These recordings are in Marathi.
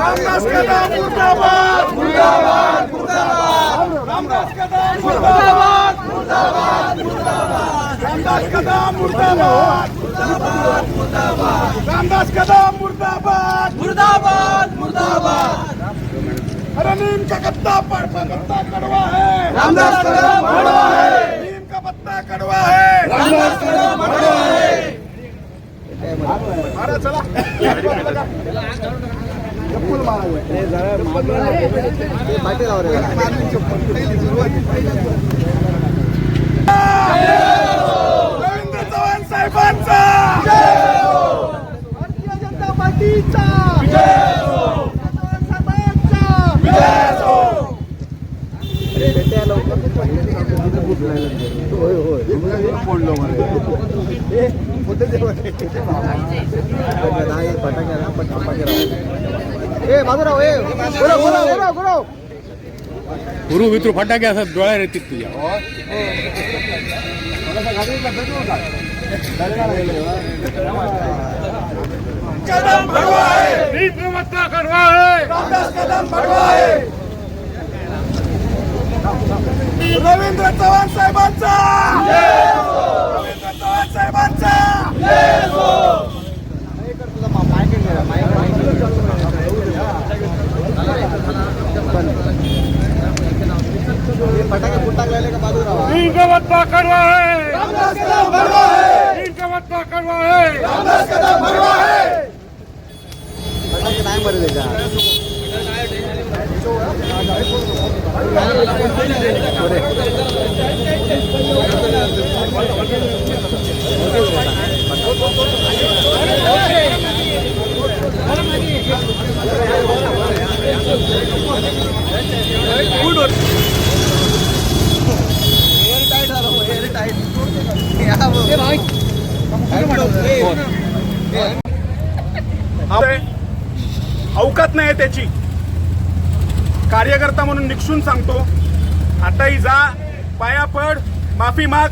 रामदास कदम मुर्दाबाद मुर्दाबाद मुर्दाबाद रामदास कदम मुर्दाबाद मुर्दाबाद मुर्दाबाद रामदास कदम मुर्दाबाद मुर्दाबाद मुर्दाबाद रामदास कदम मुर्दाबाद मुर्दाबाद मुर्दाबाद अरे नीम का पत्ता पर पत्ता कड़वा है रामदास कदम कड़वा है नीम का पत्ता कड़वा है रामदास कदम कड़वा है मारा चला चप्पल रवींद्र चव्हाण साहेबांचा भारतीय जनता पार्टीचा होय होय ए बाजूराव गुरु मित्र फटाके असतात डोळ्या येतील तुझ्या. कदम भगवा है रवींद्र चव्हाण साहेबांचा रवींद्र चव्हाण साहेबांचा फटाके फुटाक लागले का बाजूराव कडवा आहे. रामदास कदम भगवा है कडवा आहे. है नाही मरे त्याच्या अवकात नाही त्याची. कार्यकर्ता म्हणून निक्षून सांगतो. आताही जा पाया पड माफी माग.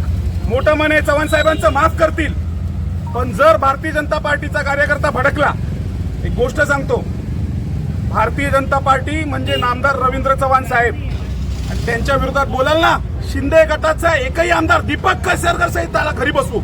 मोठं मने चव्हाण साहेबांचं माफ करतील. पण जर भारतीय जनता पार्टीचा कार्यकर्ता भडकला एक गोष्ट सांगतो. भारतीय जनता पार्टी म्हणजे नामदार रवींद्र चव्हाण साहेब. आणि त्यांच्या विरोधात बोलाल ना शिंदे गटाचा एकही आमदार दीपक कसरकर सहित त्याला घरी बसवू.